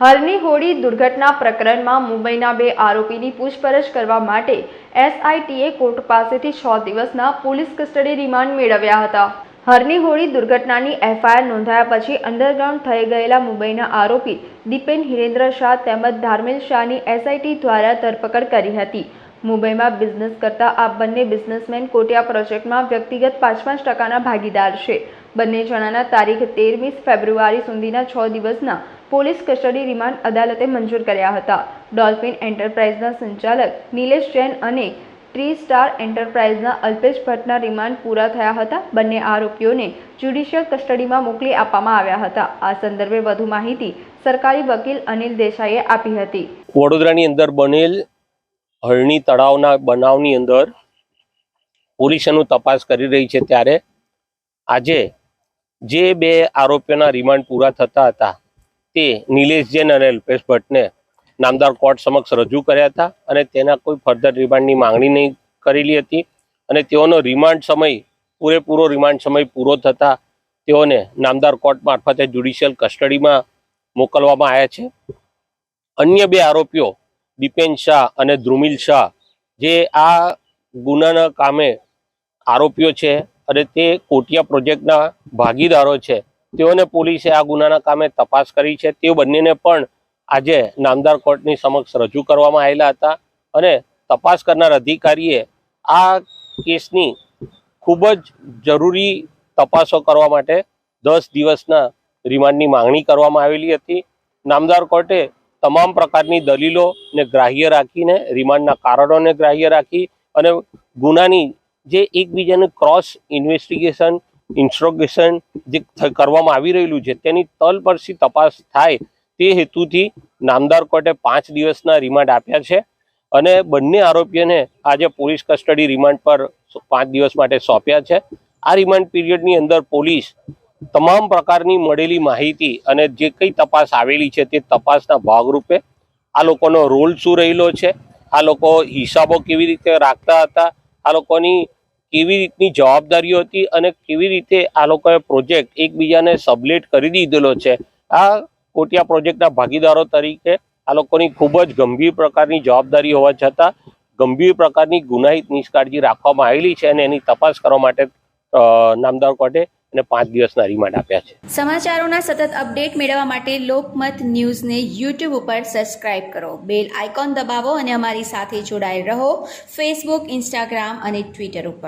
હાલની હોળી દુર્ઘટના પ્રકરણમાં મુંબઈના બે આરોપીની પૂછપરછ કરવા માટે એસઆઈટીએ કોર્ટ પાસેથી છ દિવસના પોલીસ કસ્ટડી રિમાન્ડ મેળવ્યા હતા. હરની હોળી દુર્ઘટનાની એફઆઈઆર નોંધાયા પછી અંડરગ્રાઉન્ડ થઈ ગયેલા મુંબઈના આરોપી દીપેન હિરેન્દ્ર શાહ તેમજ ધાર્મિલ શાહની એસઆઈટી દ્વારા ધરપકડ કરી હતી. મુંબઈમાં બિઝનેસ કરતા આ બંને બિઝનેસમેન કોટિયા પ્રોજેક્ટમાં વ્યક્તિગત પાંચ પાંચ ટકાના ભાગીદાર છે. બંને જણાના તારીખ તેરમી ફેબ્રુઆરી સુધીના છ દિવસના પોલીસ કસ્ટડી રિમાન્ડ અદાલતે મંજૂર કર્યા હતા. ડોલ્ફિન એન્ટરપ્રાઇઝના સંચાલક નિલેશ જૈન અને ટ્રી સ્ટાર એન્ટરપ્રાઇઝના અલ્પેશ ભટ્ટના રિમાન્ડ પૂરા થયા હતા. બંને આરોપીઓને જ્યુડિશિયલ કસ્ટડીમાં મોકલી આપવામાં આવ્યા હતા. આ સંદર્ભે વધુ માહિતી સરકારી વકીલ અનિલ દેસાઈએ આપી હતી. વડોદરાની અંદર બનેલ હરણી તળાવના બનાવની અંદર પોલીસ તપાસ કરી રહી છે ત્યારે આજે જે બે આરોપીઓના રિમાન્ડ પૂરા થતા હતા તે નિલેશ જૈન અને અલ્પેશ ભટ્ટને નામદાર કોર્ટ સમક્ષ રજૂ કર્યા હતા અને તેના કોઈ ફર્ધર રિમાન્ડની માંગણી નહીં કરેલી હતી અને તેઓનો રિમાન્ડ સમય, પૂરેપૂરો રિમાન્ડ સમય પૂરો થતાં તેઓને નામદાર કોર્ટ મારફતે જ્યુડિશિયલ કસ્ટડીમાં મોકલવામાં આવ્યા છે. અન્ય બે આરોપીઓ, દીપેન શાહ અને ધ્રુમિલ શાહ, જે આ ગુનાના કામે આરોપીઓ છે અને તે કોટિયા પ્રોજેક્ટના ભાગીદારો છે. તેઓને પોલીસે આ ગુનાના કામે તપાસ કરી છે. તે બંનેને પણ આજે નામદાર કોર્ટની સમક્ષ રજૂ કરવામાં આવેલા હતા અને તપાસ કરનાર અધિકારીએ આ કેસની ખૂબ જ જરૂરી તપાસો કરવા માટે દસ દિવસના રિમાન્ડની માંગણી કરવામાં આવેલી હતી. નામદાર કોર્ટે તમામ પ્રકારની દલીલોને ગ્રાહ્ય રાખીને રિમાન્ડના કારણોને ગ્રાહ્ય રાખી અને ગુનાની જે એકબીજાને ક્રોસ ઇન્વેસ્ટિગેશન ઇન્સ્ટ્રોગેશન જે કરવામાં આવી રહેલું છે, તેની તલપરસી તપાસ થાય તે હેતુથી નામદાર કોર્ટે પાંચ દિવસના રિમાન્ડ આપ્યા છે અને બંને આરોપીઓને આજે પોલીસ કસ્ટડી રિમાન્ડ પર પાંચ દિવસ માટે સોંપ્યા છે. આ રિમાન્ડ પીરિયડની અંદર પોલીસ તમામ પ્રકારની મળેલી માહિતી અને જે કંઈ તપાસ આવેલી છે તે તપાસના ભાગરૂપે આ લોકોનો રોલ શું રહેલો છે, આ લોકો હિસાબો કેવી રીતે રાખતા હતા, આ લોકોની કેવી રીતની જવાબદારીઓ હતી અને કેવી રીતે આ લોકોએ પ્રોજેક્ટ એકબીજાને સબલેટ કરી દીધેલો છે. આ કોટિયા પ્રોજેક્ટના ભાગીદારો તરીકે આ લોકોની ખૂબ જ ગંભીર પ્રકારની જવાબદારી હોવા છતાં ગંભીર પ્રકારની ગુનાહિત નિષ્કાળજી રાખવામાં આવેલી છે અને એની તપાસ કરવા માટે નામદાર કોર્ટે અને પાંચ દિવસના રિમાન્ડ આપ્યા છે. સમાચારોના સતત અપડેટ મેળવવા માટે લોકમત ન્યૂઝને યુટ્યુબ ઉપર સબસ્ક્રાઇબ કરો. બેલ આઇકોન દબાવો અને અમારી સાથે જોડાયેલ રહો. ફેસબુક ઇન્સ્ટાગ્રામ અને ટ્વિટર ઉપર.